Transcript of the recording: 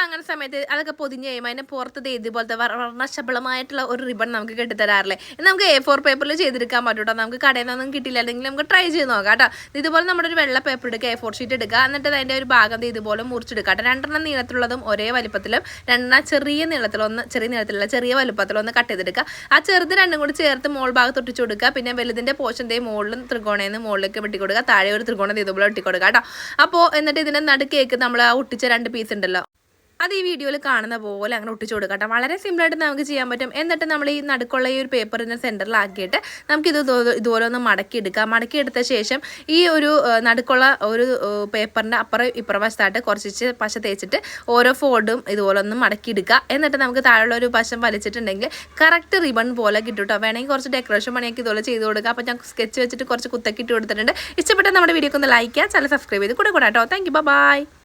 വാങ്ങുന്ന സമയത്ത് അതൊക്കെ പൊതിഞ്ഞ് കഴിയുമ്പോൾ അതിന്റെ പുറത്ത് ഇതുപോലത്തെ വർണശബളമായിട്ടുള്ള ഒരു റിബൺ നമുക്ക് കെട്ടിത്തരാറില്ലേ? നമുക്ക് എ ഫോർ പേപ്പറിൽ ചെയ്തെടുക്കാൻ പറ്റും കേട്ടോ നമുക്ക് കടയിൽ നിന്നൊന്നും കിട്ടില്ല അല്ലെങ്കിൽ നമുക്ക് ട്രൈ ചെയ്ത് നോക്കാം കേട്ടോ ഇതുപോലെ നമ്മുടെ ഒരു വെള്ള പേപ്പർ എടുക്കുക എ ഫോർ ഷീറ്റ് എടുക്കുക എന്നിട്ട് അതിന്റെ ഒരു ഭാഗം ഇതുപോലെ മുറിച്ചെടുക്കുക കേട്ടോ രണ്ടെണ്ണം നീളത്തിലുള്ളതും ഒരേ വലിപ്പത്തിലും രണ്ടെണ്ണം ചെറിയ നീളത്തിലൊന്ന് ചെറിയ നീളത്തിലുള്ള ചെറിയ വലുപ്പത്തിലൊന്ന് കട്ട് ചെയ്തെടുക്കുക. ആ ചെറുത് രണ്ടും കൂടി ചേർത്ത് മോൾ ഭാഗത്ത് ഒട്ടിച്ചു കൊടുക്കുക. പിന്നെ വലുതിന്റെ പോഷന്റെ മുകളിലും ത്രികോണേന്ന് മുകളിലേക്ക് വെട്ടി കൊടുക്കുക താഴെ ഒരു ത്രികോണം ഇതുപോലെ ഒട്ടി കൊടുക്കുക കേട്ടോ അപ്പോൾ എന്നിട്ട് ഇതിന്റെ നടുക്കേക്ക് നമ്മൾ ആ ഒട്ടിച്ച രണ്ട് പീസ് ഉണ്ടല്ലോ. അത് ഈ വീഡിയോയിൽ കാണുന്ന പോലെ അങ്ങനെ ഒട്ടിച്ചു കൊടുക്കട്ടെ. വളരെ സിമ്പിളായിട്ട് നമുക്ക് ചെയ്യാൻ പറ്റും. എന്നിട്ട് നമ്മൾ ഈ നടുക്കുള്ള ഈ ഒരു പേപ്പറിന്റെ സെന്ററിലാക്കിയിട്ട് നമുക്കിത് ഇതോ- ഇതുപോലെ ഒന്ന് മടക്കി എടുക്കാം. മടക്കി എടുത്ത ശേഷം ഈ ഒരു നടുക്കുള്ള ഒരു പേപ്പറിന്റെ അപ്പുറം ഇപ്പുറവശത്തായിട്ട് കുറച്ച് പശ തേച്ചിട്ട് ഓരോ ഫോൾഡും ഇതുപോലെ ഒന്ന് മടക്കി എടുക്കുക. എന്നിട്ട് നമുക്ക് താഴെയുള്ള ഒരു പശം വലിച്ചിട്ടുണ്ടെങ്കിൽ കറക്റ്റ് റിബൺ പോലെ കിട്ടും കേട്ടോ വേണമെങ്കിൽ കുറച്ച് ഡെക്കറേഷൻ പണിയൊക്കെ ഇതുപോലെ ചെയ്ത് കൊടുക്കുക അപ്പോൾ ഞാൻ സ്കെച്ച് വെച്ചിട്ട് കുറച്ച് കുത്തക്കിട്ട് കൊടുത്തിട്ടുണ്ട്. ഇഷ്ടപ്പെട്ട നമ്മുടെ വീഡിയോക്ക് ഒന്ന് ലൈക്ക് ചില സബ്സ്ക്രൈബ് ചെയ്ത് കൂടെ കൂടാട്ടോ. Thank you by